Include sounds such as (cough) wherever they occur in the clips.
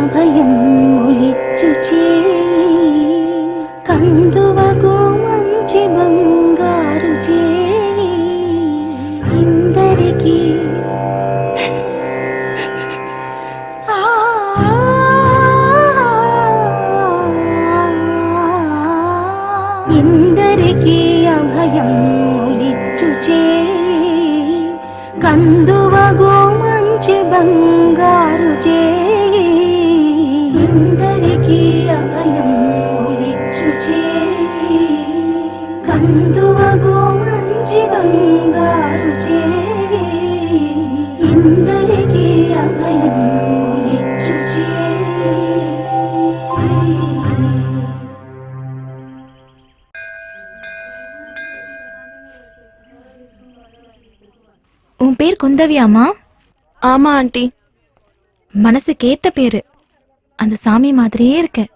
అభయం ఒలిచ్చు చేయి కందువగు మంచి బంగారు చేయి ఇందరికీ ఇందరికీ అభయం ఒలిచ్చు చేయి కందువగు మంచి బంగారు ಅಂದುಮಗೋ ಮಂಜಿ ಬಂಗಾರು ಚೇರಿ ಇಂದರಿಗೆ ಅಭಯಂ ಹೆಚ್ಚು பேர் குந்தவியாமா ஆமா ஆண்டி. மனசுக்கேத்த பேரு. அந்த சாமி மாதிரியே இருக்கேன்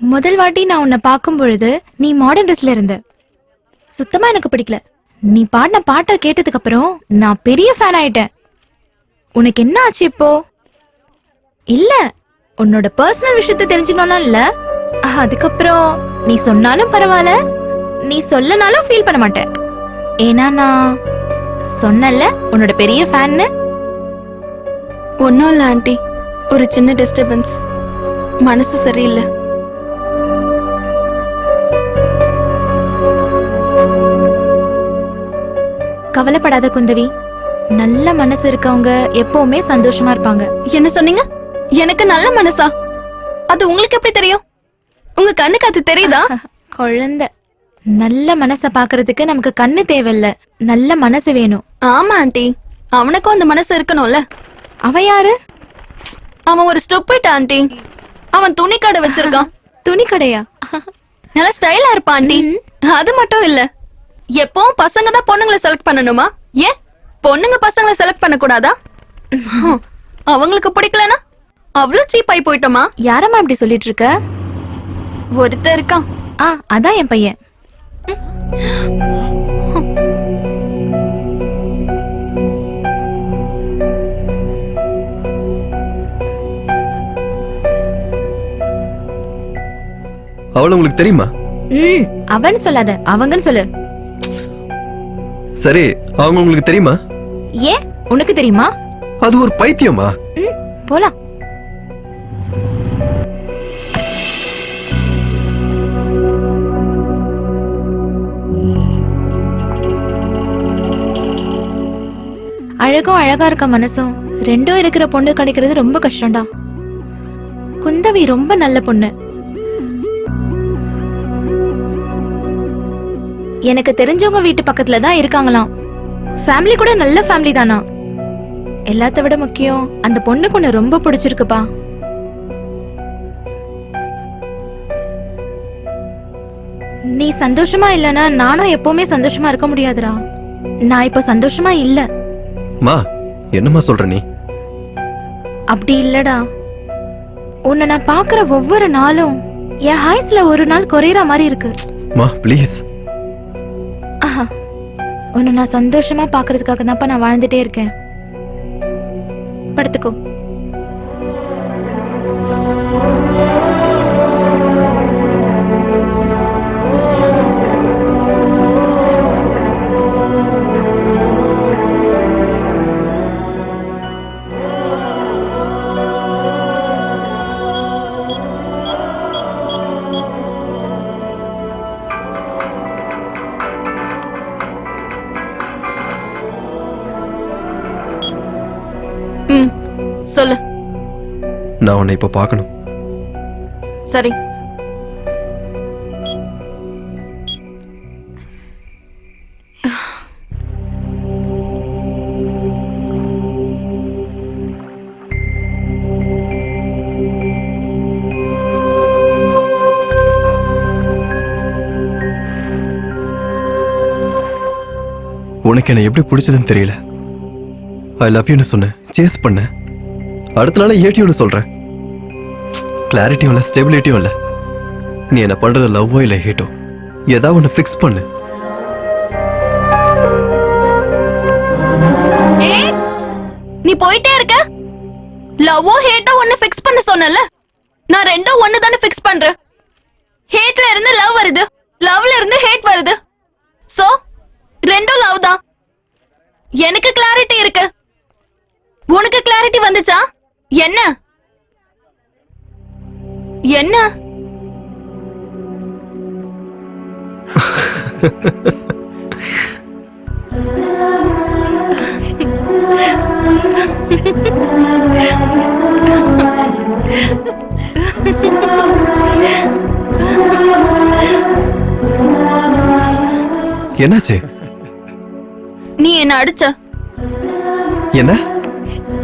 முதல் வாட்டி நான் உன்னை பார்க்கும் பொழுது நீ மாடர்ன் ட்ரெஸ்ல இருந்த. சுத்தமா எனக்கு பிடிக்கல. நீ பாடின பாட்டை கேட்டதுக்கு அப்புறம் நான் பெரிய ஃபேன் ஆயிட்டேன். உனக்கு என்ன ஆச்சு இப்போ? இல்ல உன்னோட பர்சனல் விஷயத்தை தெரிஞ்சுக்கணும்லாம் இல்ல. அதுக்கப்புறம் நீ சொன்னாலும் பரவாயில்ல. நீ சொல்லனாலும் ஃபீல் பண்ண மாட்டேன். ஏன்னா நான் சொன்னல உன்னோட பெரிய ஃபேன்னு ஒன்றும் இல்லை ஆண்டி. ஒரு சின்ன டிஸ்டர்பன்ஸ் மனசு சரியில்லை. கவலைப்படாத குந்தவி. நல்ல மனசு இருக்கவங்க எப்பவுமே சந்தோஷமா இருப்பாங்க. என்ன சொன்னீங்க? எனக்கு நல்ல மனசா? அது உங்களுக்கு எப்படி தெரியும்? உங்க கண்ணுக்கு அது தெரியுதா? (laughs) குழந்தை. நல்ல மனச பாக்குறதுக்கு நமக்கு கண்ணு தேவையில்ல. நல்ல மனசு வேணும். ஆமா ஆண்டி. அவனுக்கும் அந்த மனசு இருக்கணும்ல. அவ யாரு? அவன் ஒரு ஸ்டூபிட் ஆண்டி. அவன் துணி கடை வச்சிருக்கான். (laughs) துணி கடையா? நல்ல ஸ்டைலா இருப்பான் ஆண்டி. அது மட்டும் இல்ல. எப்பவும் பசங்க தான் பொண்ணுங்களை செலக்ட் பண்ணணுமா? ஏன்? பொண்ணுங்க பசங்களை செலக்ட் பண்ண கூடாதா அவங்களுக்கு பிடிக்கலனா? அவ்வளவு சீப் ஆகி போயிட்டோமா? யாரம்மா இப்படி சொல்லிட்டு இருக்க? ஒருத்தர் இருக்கான். ஆ அதான் என் பையன். அவள உங்களுக்கு தெரியுமா? ம் அவன் சொல்லாத. அவங்கன்னு சொல்லு. சரி அவங்க உங்களுக்கு தெரியுமா? ஏன் உனக்கு தெரியுமா? அது ஒரு பைத்தியமா? ம் போலாம். அழகும் அழகா இருக்க மனசும் ரெண்டும் இருக்கிற பொண்ணு கிடைக்கிறது ரொம்ப கஷ்டம்டா. குந்தவி ரொம்ப நல்ல பொண்ணு. எனக்கு தெரிஞ்சவங்க வீட்டு பக்கத்துல தான் இருக்காங்களாம். ஃபேமிலி கூட நல்ல ஃபேமிலி தானா? எல்லாத்த விட முக்கியம் அந்த பொண்ணுக்கு உன்னை ரொம்ப பிடிச்சிருக்குப்பா. நீ சந்தோஷமா இல்லனா நானும் எப்பவுமே சந்தோஷமா இருக்க முடியாதுடா. நான் இப்ப சந்தோஷமா இல்ல. மா என்னம்மா சொல்ற நீ? அப்படி இல்லடா. உன்னை நான் பாக்குற ஒவ்வொரு நாளும் என் ஹாய்ஸ்ல ஒரு நாள் குறையற மாதிரி இருக்கு. மா ப்ளீஸ். உன்னை நான் சந்தோஷமா பாக்குறதுக்காக தான்ப்பா நான் வாழ்ந்துட்டே இருக்கேன். படுத்துக்கோ. சொல்லு. நான் உன்னை இப்ப பார்க்கணும். சரி. உனக்கு என்ன எப்படி பிடிச்சதுன்னு தெரியல. ஐ லவ் யூன்னு சொன்னேன் சேஸ் பண்ணேன் அடுத்த நாள் ஏடியூன்னு சொல்கிறேன் கிளாரிட்டியும் இல்லை ஸ்டெபிலிட்டியும் இல்லை. நீ என்ன பண்ணுறது லவ்வோ இல்லை ஹேட்டோ ஏதாவது ஒன்று ஃபிக்ஸ் பண்ணு. ஏய், நீ போயிட்டே இருக்க? லவ்வோ ஹேட்டோ ஒன்னு ஃபிக்ஸ் பண்ண சொன்னல நான் ரெண்டும் ஒன்று தானே ஃபிக்ஸ் பண்றேன். ஹேட்ல இருந்து லவ் வருது லவ்ல இருந்து ஹேட் வருது. சோ ரெண்டும் லவ் தான். எனக்கு கிளாரிட்டி இருக்கு. உனக்கு கிளாரிட்டி வந்துச்சா? என்ன? என்ன? என்னாச்சு? நீ என்ன அடிச்ச? என்ன?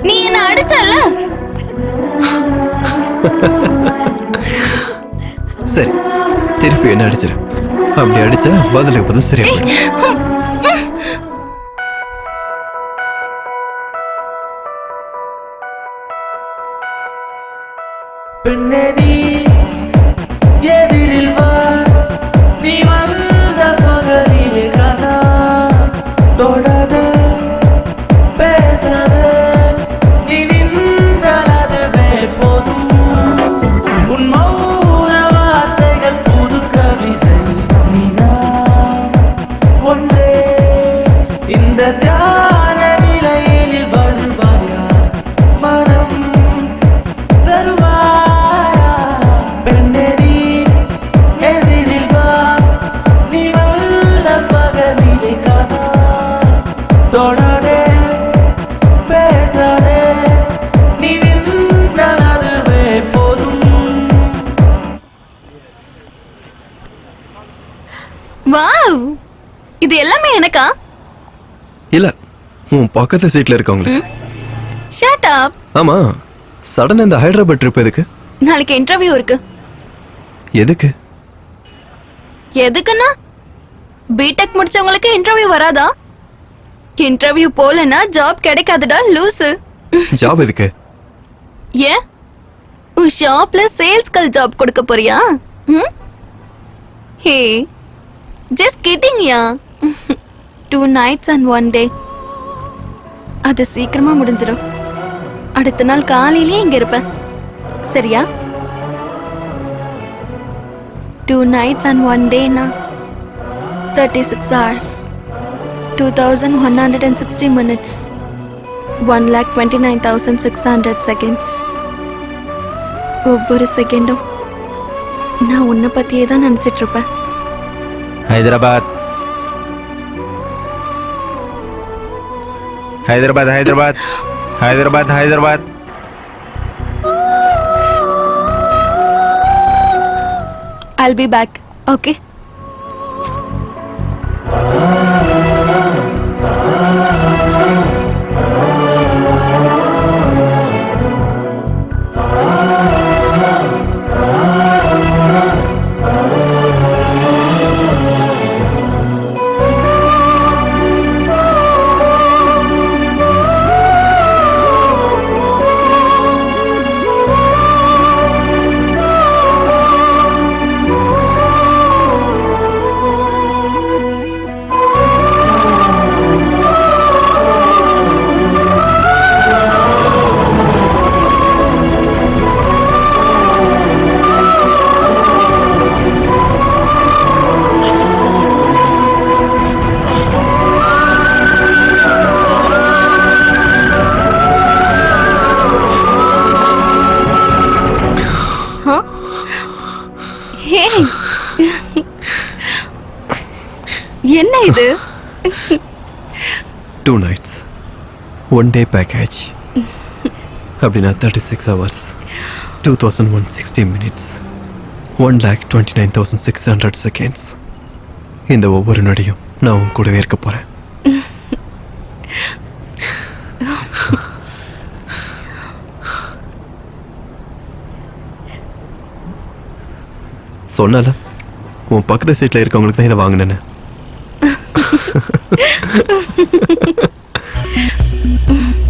நீ என்ன அடிச்சல்ல? சரி திருப்பி என்ன அடிச்சிரு அப்படி அடிச்சா பதிலுக்கு பதில் சரியா போயிடும். உன் பக்கத்து சீட்ல இருக்கவங்களுக்கு. ஷட் அப் ஆமா சடனா இந்த ஹைதராபாத் ட்ரிப் எதுக்கு? நாளைக்கு இன்டர்வியூ இருக்கு. எதுக்கு? எதுக்குன்னா? பிடெக் முடிச்சவங்களுக்கு இன்டர்வியூ வராதா? இன்டர்வியூ போலனா ஜாப் கிடைக்காதுடா லூசு. ஜாப் எதுக்கு? ஏன்? உன் ஷாப்ல சேல்ஸ் கல் ஜாப் கொடுக்க போறியா? Hey just kidding ya? Two nights and one day அது சீக்கிரமா முடிஞ்சிடும் அடுத்த நாள் காலையிலேயே இங்க இருப்பேன். சரியா? Two nights and one டேனா thirty six hours two thousand one hundred and sixty minutes one lakh twenty nine thousand six hundred seconds ஒவ்வொரு செகண்டும் நான் உன்னை பற்றியே தான் நினச்சிட்டு இருப்பேன். Hyderabad Hyderabad Hyderabad Hyderabad. I'll be back okay என்ன இது? Two nights one day package அப்படின்னா thirty six hours two thousand one sixty minutes one lakh twenty nine thousand six hundred seconds இந்த ஒவ்வொரு நொடியும் நான் உன் கூடவே இருக்க போகிறேன் சொன்னால உன் பக்கத்து சீட்டில் இருக்கவங்களுக்கு தான் இதை வாங்கினேன்னு. Ha ha ha ha ha.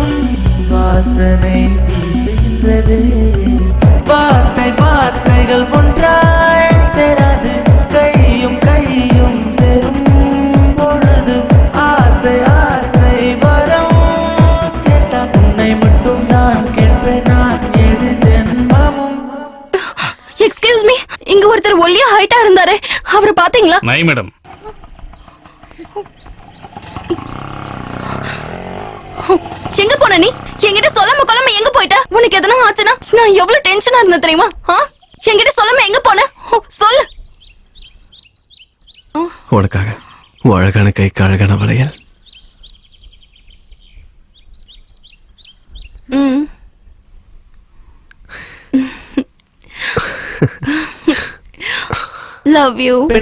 உன் வாசனை வீசுகின்றது வார்த்தை வார்த்தைகள் ஒன்றாய் சேராது. கையும் கையும் சேரும் பொழுது. ஆசை ஆசை வரும். கேட்டா உன்னை மட்டும் நான் கேட்பேன். நான் ஏழு ஜென்மமும் எக்ஸ்கியூஸ் மீ இங்க ஒருத்தர் ஒல்லியா ஹைட்டா இருந்தாரே. அவரை பாத்தீங்களா மை மேடம். எங்க போன நீ? என்கிட்ட சொல்லாம கொல்லாம எங்க போயிட்ட? உனக்கு எதனா ஆச்சுன்னா நான் எவ்வளவு டென்ஷனா இருந்தேன் தெரியுமா? என்கிட்ட சொல்லாம எங்க போன? சொல்லு. உனக்காக உன் அழகான கைக்கு அழகான வளையல். Love you (laughs)